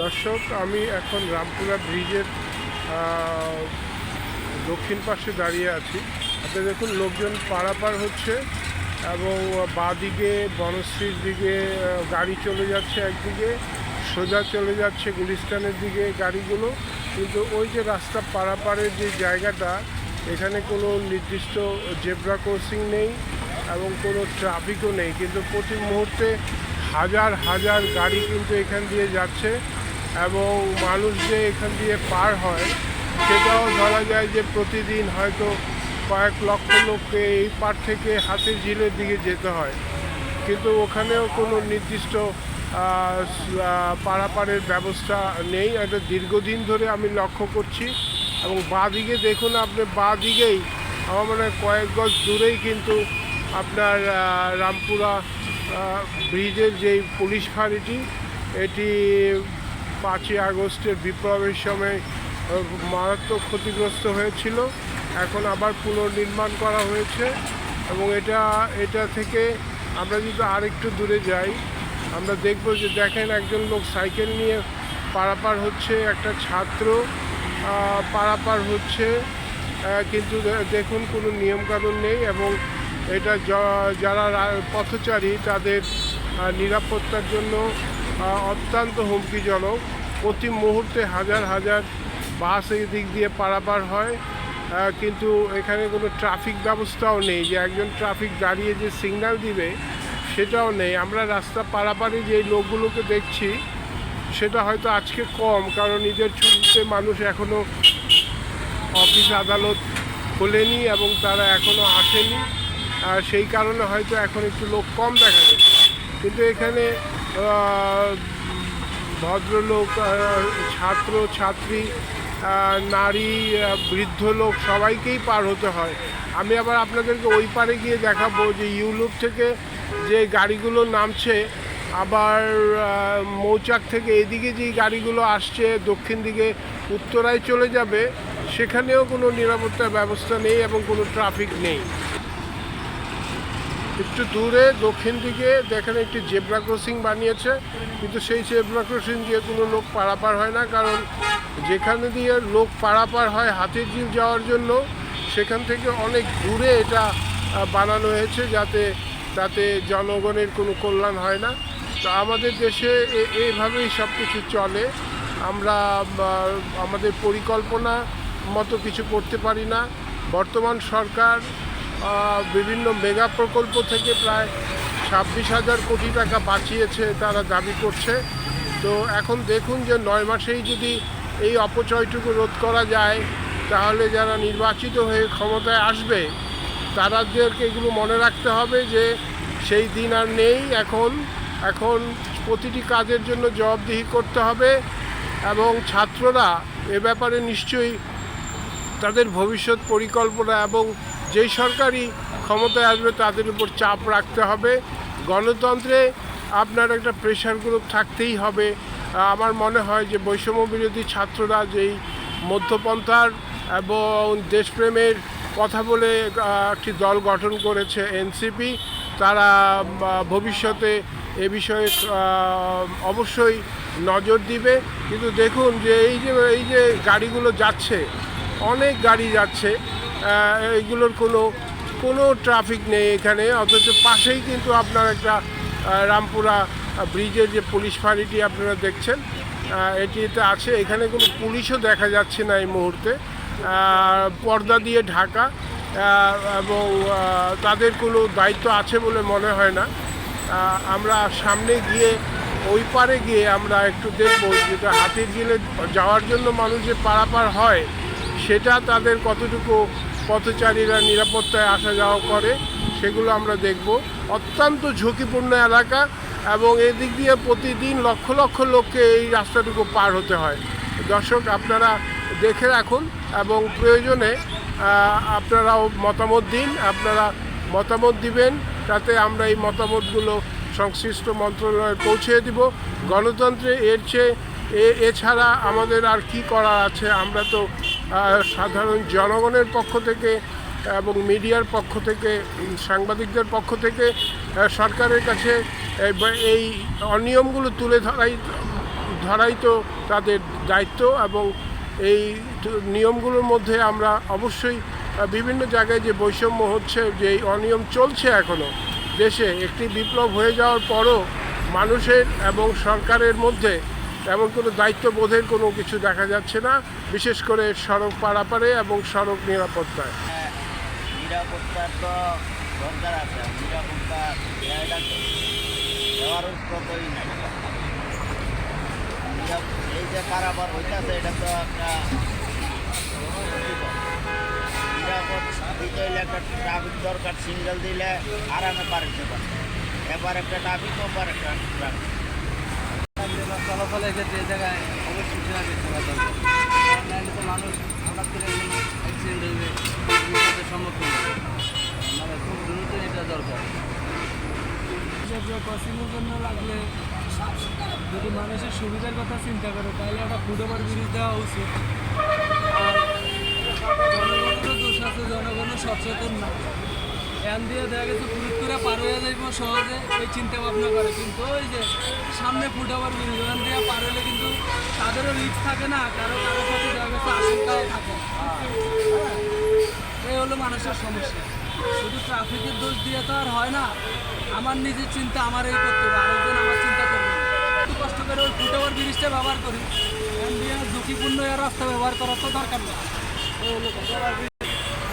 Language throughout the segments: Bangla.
দর্শক, আমি এখন রামপুরা ব্রিজের দক্ষিণ পাশে দাঁড়িয়ে আছি। আপনি দেখুন, লোকজন পারাপার হচ্ছে এবং বাঁদিকে বনশ্রীর দিকে গাড়ি চলে যাচ্ছে একদিকে, সোজা চলে যাচ্ছে গুলিস্তানের দিকে গাড়িগুলো। কিন্তু ওই যে রাস্তা পারাপারের যে জায়গাটা, এখানে কোনো নির্দিষ্ট জেব্রা ক্রসিং নেই এবং কোনো ট্রাফিকও নেই। কিন্তু প্রতি মুহূর্তে হাজার হাজার গাড়ি কিন্তু এখান দিয়ে যাচ্ছে। এবং মানুষ যে এখান দিয়ে পার হয়, সেটাও ধরা যায় যে প্রতিদিন হয়তো কয়েক লক্ষ লোককে এই পার থেকে হাতের ঝিলের দিকে যেতে হয়। কিন্তু ওখানেও কোনো নির্দিষ্ট পারাপারের ব্যবস্থা নেই। এটা দীর্ঘদিন ধরে আমি লক্ষ্য করছি। এবং বাঁ দিকে দেখুন আপনি বাঁ দিকেই আমার মনে হয় কয়েক গজ দূরেই কিন্তু আপনার রামপুরা ব্রিজের যেই পুলিশ ফাঁড়িটি, এটি পাঁচই আগস্টের বিপ্লবের সময় মারাত্মক ক্ষতিগ্রস্ত হয়েছিল। এখন আবার পুনর্নির্মাণ করা হয়েছে এবং এটা এটা থেকে আমরা যদি আরেকটু দূরে যাই। আমরা দেখব যে দেখেন একজন লোক সাইকেল নিয়ে পারাপার হচ্ছে, একটা ছাত্র পারাপার হচ্ছে কিন্তু দেখুন কোনো নিয়মকানুন নেই এবং এটা যারা পথচারী তাদের নিরাপত্তার জন্য অত্যন্ত হুমকিজনক। প্রতি মুহূর্তে হাজার হাজার বাস এই দিক দিয়ে পারাপার হয়। কিন্তু এখানে কোনো ট্রাফিক ব্যবস্থাও নেই। যে একজন ট্রাফিক দাঁড়িয়ে যে সিগন্যাল দিবে, সেটাও নেই। আমরা রাস্তা পারাপারে যে লোকগুলোকে দেখছি, সেটা হয়তো আজকে কম, কারণ ঈদের ছুটিতে মানুষ এখনও অফিস আদালত খোলেনি এবং তারা এখনও আসেনি। সেই কারণে হয়তো এখন একটু লোক কম দেখা যাচ্ছে। কিন্তু এখানে ভদ্রলোক ছাত্র, ছাত্রী নারী বৃদ্ধ লোক, সবাইকেই পার হতে হয়। আমি আবার আপনাদেরকে ওই পারে গিয়ে দেখাবো যে ইউলুপ থেকে যে গাড়িগুলো নামছে, আবার মৌচাক থেকে এদিকে যে গাড়িগুলো আসছে, দক্ষিণ দিকে উত্তরায় চলে যাবে, সেখানেও কোনো নিরাপত্তার ব্যবস্থা নেই এবং কোনো ট্রাফিক নেই। একটু দূরে, দক্ষিণ দিকে। দেখেন একটি জেব্রা ক্রসিং বানিয়েছে। কিন্তু সেই জেব্রা ক্রসিং দিয়ে কোনো লোক পারাপার হয় না, কারণ যেখানে দিয়ে লোক পারাপার হয় হাতির ঝিল যাওয়ার জন্য, সেখান থেকে অনেক দূরে এটা বানানো হয়েছে যাতে, তাতে জনগণের কোনো কল্যাণ হয় না। তো আমাদের দেশে এইভাবেই সব কিছু চলে। আমরা আমাদের পরিকল্পনা মতো কিছু করতে পারি না। বর্তমান সরকার বিভিন্ন মেগা প্রকল্প থেকে প্রায় ছাব্বিশ হাজার কোটি টাকা বাঁচিয়েছে তারা দাবি করছে। তো এখন দেখুন যে নয় মাসেই যদি এই অপচয়টুকু রোধ করা যায়, তাহলে যারা নির্বাচিত হয়ে ক্ষমতায় আসবে তাদেরকে এগুলো মনে রাখতে হবে যে সেই দিন আর নেই, এখন এখন প্রতিটি কাজের জন্য জবাবদিহি করতে হবে এবং ছাত্ররা এ ব্যাপারে নিশ্চয়ই তাদের ভবিষ্যৎ পরিকল্পনা এবং যেই সরকারি ক্ষমতায় আসবে তাদের উপর চাপ রাখতে হবে। গণতন্ত্রে আপনার একটা প্রেশার গ্রুপ থাকতেই হবে। আমার মনে হয় যে বৈষম্য বিরোধী ছাত্ররা যেই মধ্যপন্থার এবং দেশপ্রেমের কথা বলে একটি দল গঠন করেছে এনসিপি, তারা ভবিষ্যতে এ বিষয়ে অবশ্যই নজর দিবে। কিন্তু দেখুন যে এই যে এই যে গাড়িগুলো যাচ্ছে, অনেক গাড়ি যাচ্ছে এইগুলোর কোনো কোনো ট্রাফিক নেই এখানে, অথচ পাশেই কিন্তু আপনার একটা রামপুরা ব্রিজের যে পুলিশ ফাঁড়িটি আপনারা দেখছেন এটিতে আছে। এখানে কোনো পুলিশও দেখা যাচ্ছে না এই মুহূর্তে। পর্দা দিয়ে ঢাকা এবং তাদের কোনো দায়িত্ব আছে বলে মনে হয় না। আমরা সামনে গিয়ে, ওই পারে গিয়ে আমরা একটু দেখব যেটা হাতির ঝিলে যাওয়ার জন্য মানুষ যে পারাপার হয়, সেটা তাদের কতটুকু পথচারীরা নিরাপত্তায় আসা যাওয়া করে, সেগুলো আমরা দেখব। অত্যন্ত ঝুঁকিপূর্ণ এলাকা এবং এদিক দিয়ে প্রতিদিন লক্ষ লক্ষ লোককে এই রাস্তাটুকু পার হতে হয়। দর্শক, আপনারা দেখে রাখুন এবং প্রয়োজনে আপনারাও মতামত দিন, আপনারা মতামত দিবেন, তাতে আমরা এই মতামতগুলো সংশ্লিষ্ট মন্ত্রণালয়ে পৌঁছে দিব। গণতন্ত্রে এর চেয়ে এছাড়া আমাদের আর কি করা আছে, আমরা তো সাধারণ জনগণের পক্ষ থেকে এবং মিডিয়ার পক্ষ থেকে, সাংবাদিকদের পক্ষ থেকে সরকারের কাছে এই অনিয়মগুলো তুলে ধরাই ধরাই তো তাদের দায়িত্ব এবং এই নিয়মগুলোর মধ্যে আমরা অবশ্যই বিভিন্ন জায়গায় যে বৈষম্য হচ্ছে, যে অনিয়ম চলছে এখনও দেশে একটি বিপ্লব হয়ে যাওয়ার পরও মানুষের এবং সরকারের মধ্যে এমন কোনো দায়িত্ববোধের কোনো কিছু দেখা যাচ্ছে না, বিশেষ করে সড়ক পারাপারে এবং সড়ক নিরাপত্তায়। দরকার আছে নিরাপত্তা এই যে এটা তো একটা একটা দরকার সিঙ্গেল দিলে আরামে পার এবার একটা ট্রাফিক ওপার ট্রাফিক। চলাচলের ক্ষেত্রে এই জায়গায় অবশ্যই দেখতে পাওয়া দরকার কারণ তো মানুষ হঠাৎ করে অ্যাক্সিডেন্ট হইবে সম্মুখীন হবে মানে খুব দ্রুত এটা দরকার। ক্রসিংয়ের জন্য লাগলে যদি মানুষের সুবিধার কথা চিন্তা করে, তাহলে একটা ফুট ওভার ব্রিজ দেওয়া উচিত। জনগণেরও দোষ আছে, জনগণও সচেতন না। এন দিয়ে দেখা গেছে পুলিশ করে পার হয়ে যাইব সহজে এই চিন্তা ভাবনা করে কিন্তু ওই যে সামনে ফুট ওভার ব্রিজ ওখান দিয়ে পার হলে কিন্তু তাদেরও রিস্ক থাকে না, কারও কারোর সাথে দেখা গেছে আশঙ্কাও থাকে এই হলো মানুষের সমস্যা শুধু ট্রাফিকের দোষ দিয়ে তো আর হয় না, আমার নিজের চিন্তা, আমার এই করতে হবে আরেকজন আমার চিন্তা করবে না। একটু কষ্ট করে ওই ফুট ওভার ব্রিজটা ব্যবহার করি এখান দিয়ে ঝুঁকিপূর্ণ রাস্তা ব্যবহার করার তো দরকার কথা।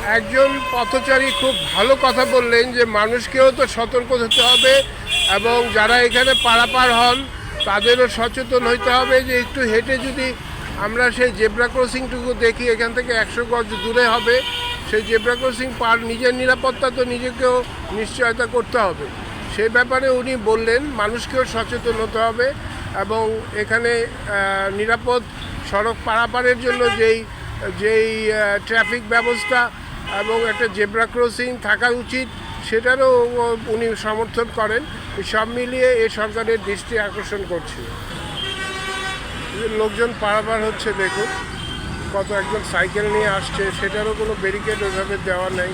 একজন পথচারী খুব ভালো কথা বললেন যে মানুষকেও তো সতর্ক হতে হবে এবং যারা এখানে পারাপার হন, তাদেরও সচেতন হইতে হবে যে একটু হেঁটে যদি আমরা সেই জেব্রা ক্রসিংটুকু দেখি, এখান থেকে একশো গজ দূরে হবে, সেই জেব্রা ক্রসিং পার নিজের নিরাপত্তা তো নিজেকেও নিশ্চয়তা করতে হবে। সে ব্যাপারে উনি বললেন, মানুষকেও সচেতন হতে হবে এবং এখানে নিরাপদ সড়ক পারাপারের জন্য যেই যেই ট্রাফিক ব্যবস্থা এবং একটা জেব্রা ক্রসিং থাকা উচিত, সেটারও উনি সমর্থন করেন। সব মিলিয়ে এ সরকারের দৃষ্টি আকর্ষণ করছে। লোকজন পারাপার হচ্ছে, দেখুন। কত একজন সাইকেল নিয়ে আসছে, সেটারও কোনো ব্যারিকেড ওইভাবে দেওয়া নেই,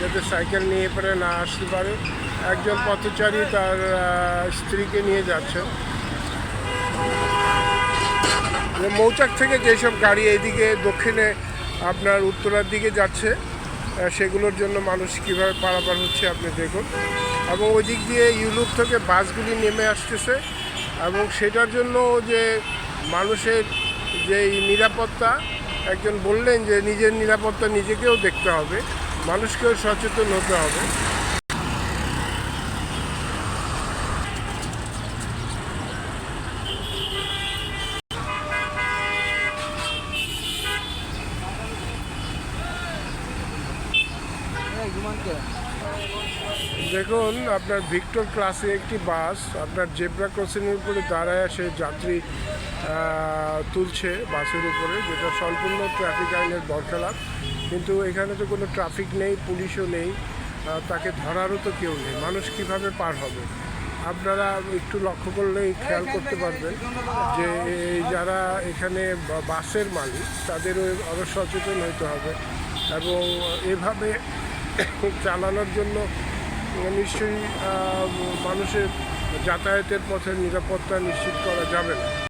যাতে সাইকেল নিয়ে পরে না আসতে পারে। একজন পথচারী তার স্ত্রীকে নিয়ে যাচ্ছেন যে মৌচাক থেকে যেসব গাড়ি এইদিকে দক্ষিণে আপনার উত্তরার দিকে যাচ্ছে সেগুলোর জন্য মানুষ কীভাবে পারাপার হচ্ছে আপনি দেখুন। এবং ওই দিক দিয়ে ইউরোপ থেকে বাসগুলি নেমে আসতেছে এবং সেটার জন্য যে মানুষের যে নিরাপত্তা, একজন বললেন যে নিজের নিরাপত্তা নিজেকেও দেখতে হবে, মানুষকেও সচেতন হতে হবে এই ঘুমানকে দেখুন, আপনার ভিক্টর ক্লাসে একটি বাস, আপনার জেব্রা ক্রসিংয়ের উপরে দাঁড়ায় সে যাত্রী তুলছে বাসের উপরে, যেটা সম্পূর্ণ ট্রাফিক আইনের বরখেলাপ কিন্তু এখানে তো কোনো ট্রাফিক নেই, পুলিশও নেই তাকে ধরারও তো কেউ নেই। মানুষ কীভাবে পার হবে? আপনারা একটু লক্ষ্য করলেই খেয়াল করতে পারবেন যে যারা এখানে বাসের মালিক, তাদেরও আরও সচেতন হতে হবে এবং এভাবে চালানোর জন্য নিশ্চয়ই মানুষের যাতায়াতের পথে নিরাপত্তা নিশ্চিত করা যাবে না।